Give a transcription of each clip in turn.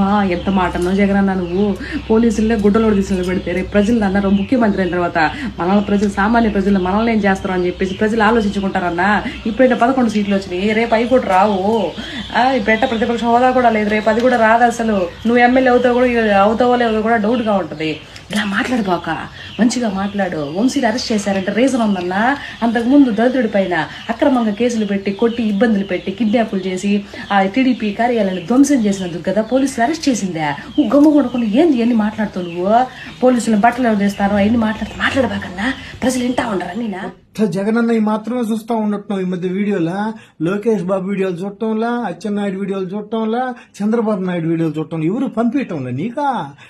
అమ్మా ఎంత మాట అన్నావు జగన్ అన్న నువ్వు? పోలీసులే గుడ్డలోడు తీసుకుని పెడితే రేపు ప్రజలు అన్నారు ముఖ్యమంత్రి అయిన తర్వాత మనల్ని ప్రజలు సామాన్య ప్రజలు మనల్ని ఏం చేస్తారు అని చెప్పేసి ప్రజలు ఆలోచించుకుంటారన్నా? ఇప్పుడైతే పదకొండు సీట్లు వచ్చినాయి రేపు అవి కూడా రావు. ఆ, ఇప్పుడైతే ప్రతిపక్ష హోదా కూడా లేదు రేపు అది కూడా రాదు అసలు. నువ్వు ఎమ్మెల్యే అవుతావు కూడా అవుతావో లేదో కూడా డౌట్గా ఉంటుంది. ఇలా మాట్లాడుకోక మంచిగా మాట్లాడు. వంశీని అరెస్ట్ చేశారంటే రీజన్ ఉందన్నా అంతకుముందు దళితుడి పైన అక్రమంగా కేసులు పెట్టి కొట్టి ఇబ్బందులు పెట్టి కిడ్నాపులు చేసి ఆ టీడీపీ కార్యాలయాన్ని ధ్వంసం చేసినందుకు కదా పోలీసులు అరెస్ట్ చేసిందే? నువ్వు గమ్ము కొనుక్కొని ఏంది ఎన్ని మాట్లాడుతావు నువ్వు పోలీసులను బట్టలు ఎవరు తెస్తారు అవన్నీ మాట్లాడుతూ మాట్లాడబాకన్నా? ప్రజలు వింటా ఉండరా నేనా? జగనన్న ఈ మాత్రమే చూస్తూ ఉండటం ఈ మధ్య వీడియోలా? లోకేష్ బాబు వీడియోలు చూడటంలా? అచ్చెన్నాయుడు వీడియోలు చూడటంలా? చంద్రబాబు నాయుడు వీడియోలు చూడటం ఎవరు పంపించటంలా నీకా?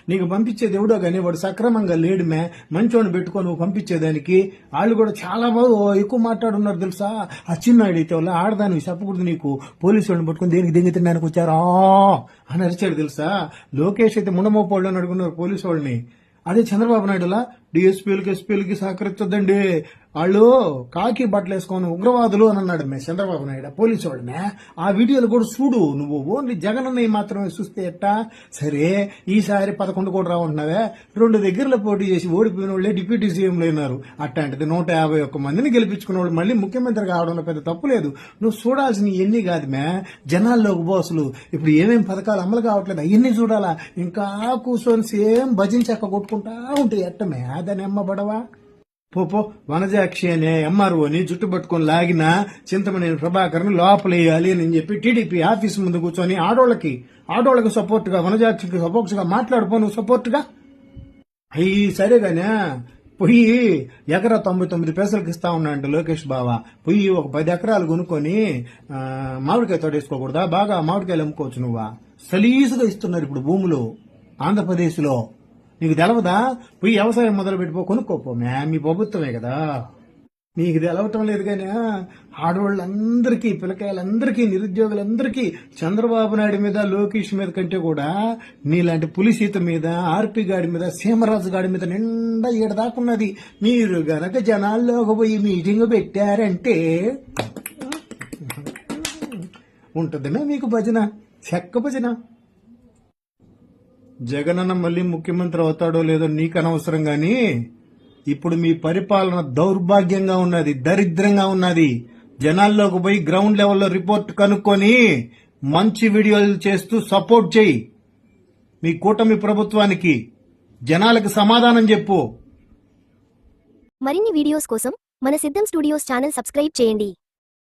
నీకు పంపించేది ఎవడో కానీ వాడు సక్రమంగా లేడుమే మంచోని పెట్టుకొని నువ్వు పంపించేదానికి. వాళ్ళు కూడా చాలా బాగా ఎక్కువ మాట్లాడున్నారు తెలుసా? అచ్చెన్నాయుడు అయితే వాళ్ళ ఆడదానికి చెప్పకూడదు నీకు. పోలీసు వాళ్ళని పట్టుకొని దేనికి దెంగి తినడానికి వచ్చారా? అని అరిచాడు తెలుసా? లోకేష్ అయితే ముండమోపోళ్ళు అని అడుగున్నారు పోలీసు వాళ్ళని. అదే చంద్రబాబు నాయుడులా? డిఎస్పీలకి ఎస్పీలకి సహకరించొద్దండి వాళ్ళు కాకి బట్టలు వేసుకొని ఉగ్రవాదులు అని అన్నాడు మే చంద్రబాబు నాయుడు. పోలీసు వాడినే? ఆ వీడియోలు కూడా చూడు. నువ్వు ఓన్లీ జగన్ అన్నయ్య మాత్రమే చూస్తే ఎట్టా? సరే ఈసారి పదకొండు కూడా రావంటున్నావే. రెండు దగ్గరలో పోటీ చేసి ఓడిపోయిన వాళ్ళే డిప్యూటీ సీఎంలు అయినారు. అట్లాంటిది నూట యాభై ఒక్క మందిని గెలిపించుకున్న వాళ్ళు మళ్ళీ ముఖ్యమంత్రి కావడంలో పెద్ద తప్పు లేదు. నువ్వు చూడాల్సిన ఎన్ని కాదు మే. జనాల్లోకి బోసులు ఇప్పుడు ఏమేమి పథకాలు అమలు కావట్లేదు అవన్నీ చూడాలా? ఇంకా కూర్చొని సేమ్ భజించక్క కొట్టుకుంటా ఉంటాయి ఎట్టమే కాదనెమ్మబడవా పోపో బడవా పో పో వనజాక్షి అనే ఎంఆర్ఓని జుట్టు పట్టుకొని లాగిన చింతమనేని ప్రభాకర్ని లోపలేయాలి అని చెప్పి టీడీపీ ఆఫీస్ ముందు కూర్చొని ఆడోళ్ళకి ఆడోళ్ళకి సపోర్ట్గా వనజాక్షికి సపోర్ట్గా మాట్లాడుకో నువ్వు సపోర్ట్గా. అయ్యి సరేగానే పొయ్యి ఎకరా తొంభై తొమ్మిది పైసలకి ఇస్తా ఉన్నాడు లోకేష్ బావ. పొయ్యి ఒక పది ఎకరాలు కొనుక్కొని మామిడికాయ తోడేసుకోకూడదా బాగా మామిడికాయలు అమ్ముకోవచ్చు నువ్వా? సలీసుగా ఇస్తున్నారు ఇప్పుడు భూములు ఆంధ్రప్రదేశ్లో. నీకు తెలవదా? పోయి వ్యవసాయం మొదలు పెట్టిపో కొనుక్కోపో. మ్యా మీ ప్రభుత్వమే కదా. నీకు తెలవటం లేదు కానీ ఆడవాళ్ళందరికీ పిల్లకాయలందరికీ నిరుద్యోగులందరికీ చంద్రబాబు నాయుడు మీద లోకేష్ మీద కంటే కూడా నీలాంటి పులిసీత మీద ఆర్పి గాడి మీద సీమరాజు గాడి మీద నిండా ఈడదాకున్నది మీరు గనక జనాల్లోకి పోయి మీటింగ్ పెట్టారంటే ఉంటుందమే మీకు భజన? చెక్క భజన? జగనన్న మళ్ళీ ముఖ్యమంత్రి అవుతాడో లేదో నీకు అనవసరం గాని ఇప్పుడు మీ పరిపాలన దౌర్భాగ్యంగా ఉన్నది దరిద్రంగా ఉన్నది. జనాల్లోకి పోయి గ్రౌండ్ లెవెల్లో రిపోర్ట్ కనుక్కొని మంచి వీడియోలు చేస్తూ సపోర్ట్ చేయి. మీ కూటమి ప్రభుత్వానికి జనాలకు సమాధానం చెప్పు. మరిన్ని వీడియోస్ కోసం మన సిద్ధం స్టూడియోస్ ఛానల్ సబ్స్క్రైబ్ చేయండి.